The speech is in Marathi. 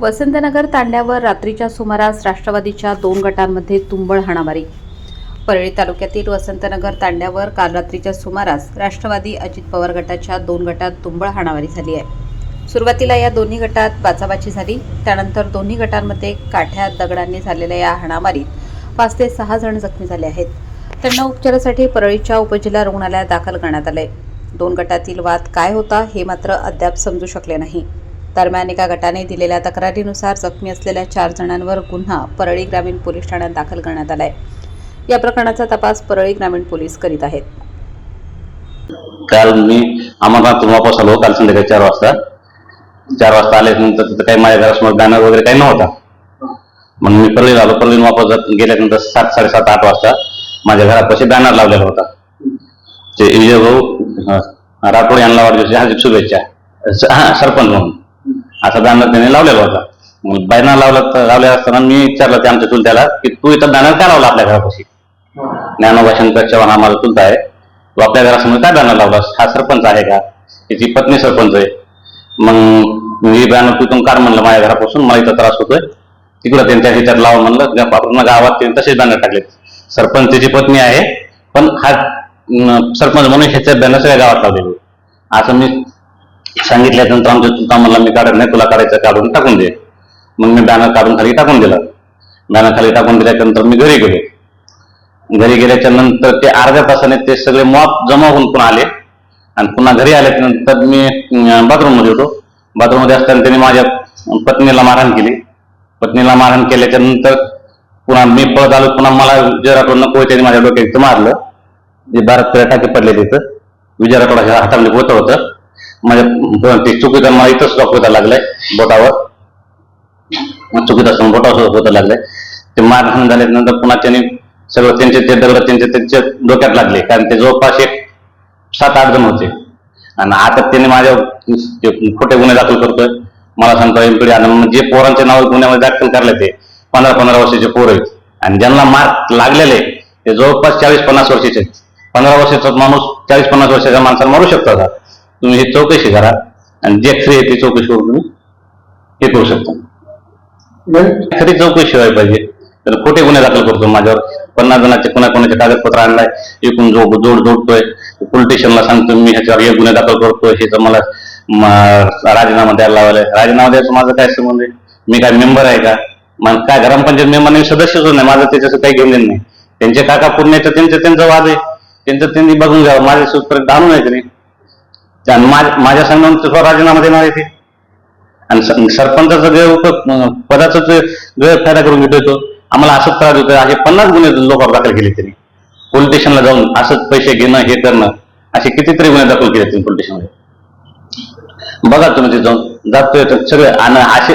वसंतनगर तांड्यावर रात्रीच्या सुमारास राष्ट्रवादीच्या दोन गटांमध्ये तुंबळ हाणामारी. परळी तालुक्यातील वसंतनगर तांड्यावर काल रात्रीच्या सुमारास राष्ट्रवादी अजित पवार गटाच्या दोन गटात तुंबळ हाणामारी झाली आहे. सुरुवातीला या दोन्ही गटात बाचाबाची झाली. त्यानंतर दोन्ही गटांमध्ये काठ्या दगडांनी झालेल्या या हाणामारीत पाच ते सहा जण जखमी झाले आहेत. त्यांना उपचारासाठी परळीच्या उपजिल्हा रुग्णालयात दाखल करण्यात आले. दोन गटातील वाद काय होता हे मात्र अद्याप समजू शकले नाही. दरम्यान एका गटाने दिलेल्या तक्रारीनुसार जखमी असलेल्या चार जणांवर गुन्हा परळी ग्रामीण पोलीस ठाण्यात दाखल करण्यात आलाय. या प्रकरणाचा तपास परळी ग्रामीण पोलीस करीत आहेत. काल मी अमरनाथ वापस आलो काल संध्याकाळी चार वाजता. चार वाजता आल्यानंतर तिथं काही माझ्या घरासमोर बॅनर वगैरे काही नव्हता. मग मी परळी आलो. परळीन वापस जात गेल्यानंतर सात साडेसात आठ वाजता माझ्या घरापाशी बॅनर लावलेला होता. ते विजय भाऊ राठोड यांना वाढदिवसाच्या हार्दिक शुभेच्छा. हा सरपंच म्हणून. असा बॅनर त्याने लावलेला होता. मग बायना लावला तर असताना मी विचारलं ते आमच्या चुलत्याला की तू इथं बॅनर का लावला आपल्या घरापाशी? ज्ञानोबा शंकर चव्हाण आम्हाला चुलता आहे. तू आपल्या घरासमोर काय बॅनर लावलास? हा सरपंच आहे का? त्याची पत्नी सरपंच आहे. मग मी बॅनर तिथून काढ म्हणलं माझ्या घरापासून मला इथं त्रास होतोय. तिकडं त्यांच्या ह्याच्यात लावा म्हणलं पूर्ण गावात त्यांनी तसेच बॅनर टाकलेत. सरपंच त्याची पत्नी आहे पण हा सरपंच म्हणून ह्याच्यात बॅनर सगळ्या गावात लावलेले असं मी सांगितल्यानंतर आमच्या तुमचा म्हणला मी काढत नाही तुला काढायचं काढून टाकून दे. मग मी बॅनर काढून खाली टाकून दिला. बॅनर खाली टाकून दिल्यानंतर मी घरी गेलो. घरी गेल्याच्यानंतर ते अर्ध्या तासाने ते सगळे मॉप जमा होऊन पुन्हा आले. आणि पुन्हा घरी आल्याच्यानंतर मी बाथरूममध्ये होतो. बाथरूममध्ये असताना त्यांनी माझ्या पत्नीला मारहाण केली. पत्नीला मारहाण केल्याच्यानंतर पुन्हा मी पळत आलो पुन्हा मला विजयराकडून नको त्यांनी माझ्या डोक्यात इथं मारलं. जे भारत पेऱ्या टाकी पडले तिथं विजयराकडा हातामध्ये होतं होतं. माझ्या ते चुकीदार मला इथंच डॉक होता लागलाय बोटावर. चुकीदार असताना बोटावर होतं लागलंय. ते मारहाण झाल्यानंतर पुन्हा त्यांनी सगळं त्यांचे ते दगड त्यांचे त्यांच्या डोक्यात लागले. कारण ते जवळपास एक सात आठ जण होते. आणि आता त्यांनी माझ्या जे खोटे गुन्हे दाखल करतोय. मला सांगतो इकडे आणि जे पोरांचे नाव गुन्ह्यामध्ये दाखल करले ते पंधरा पंधरा वर्षाचे पोर आहेत. आणि ज्यांना मार्क लागलेले ते जवळपास चाळीस पन्नास वर्षाचे आहेत. पंधरा वर्षाचा माणूस चाळीस पन्नास वर्षाच्या माणसाला मारू शकता तुम्ही ही चौकशी करा आणि जे खरी आहे ती चौकशीवर तुम्ही हे करू शकता. खरी चौकशी व्हायला पाहिजे. तर खोटे गुन्हे दाखल करतो माझ्यावर. पन्नास जणांचे कोणा कोणाचे कागदपत्र आणलाय. एकूण जो जोड जोडतोय. पोलीस स्टेशनला सांगतो मी ह्याच्यावर हे गुन्हे दाखल करतोय. हे तर मला राजीनामा द्यायला लावलाय. राजीनामा द्यायचं माझं काय संबंध आहे? मी काय मेंबर आहे का? मग काय ग्रामपंचायत मेंबर नाही सदस्यच नाही. माझं त्याच्याचं काही घेऊन नाही. त्यांचे काका पुण्याचं त्यांचं त्यांचा वाद आहे. त्यांचं त्यांनी बघून घ्यावं. माझ्या सुटपर्यंत आणून यायचं नाही. माझ्या माझ्या तुझा राजीनामा देणार आहे ते. आणि सरपंचाचा गैर पदाचा गैरफायदा करून घेतोय तो आम्हाला असंच त्रास देतोय. असे पन्नास गुन्हे लोकांवर दाखल केले त्यांनी. पोलीस स्टेशनला जाऊन असंच पैसे घेणं हे करणं असे कितीतरी गुन्हे दाखल केले त्यांनी पोलीस स्टेशनमध्ये बघा तुम्ही ते जाऊन जातोय सगळे आणि असे